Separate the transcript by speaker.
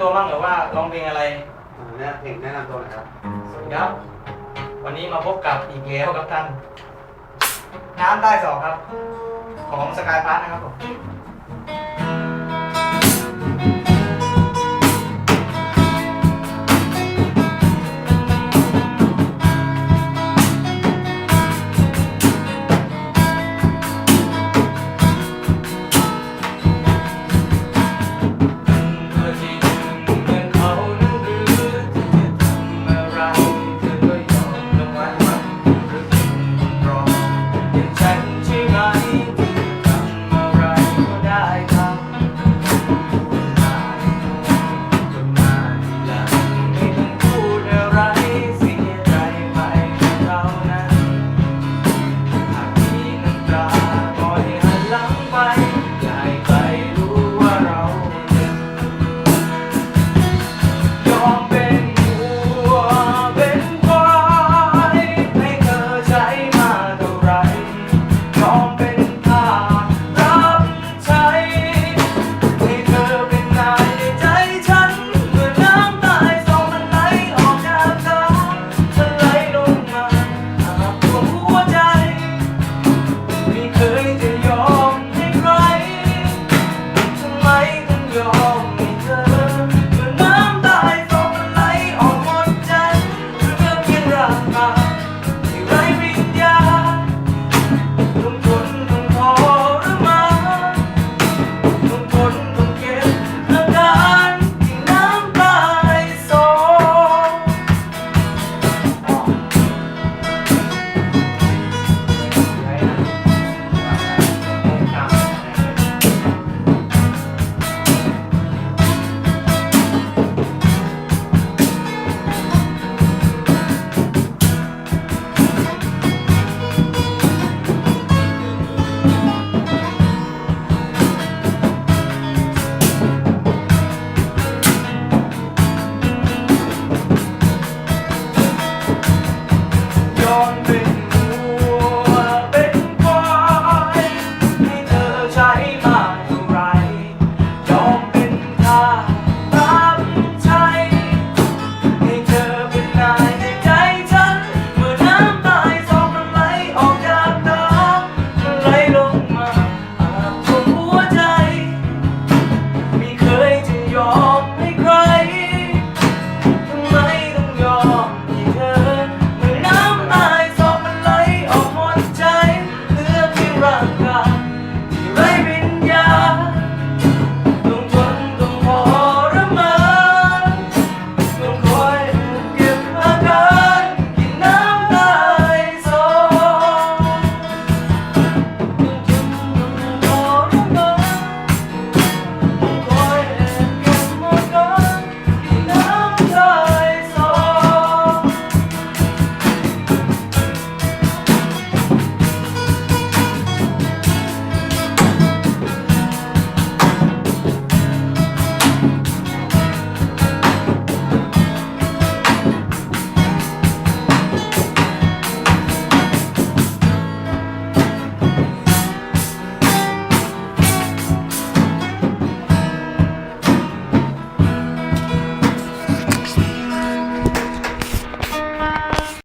Speaker 1: ตัวบ้างหรือว่าร้องเพลงอะไรแนะเพลงแนะนำตัวนะครับ
Speaker 2: สวัสดีครับ วันนี้มาพบกับอีกแล้วกับท่านน้ำใต้สองครับ ของสกายพาร์ทนะครับผม on me.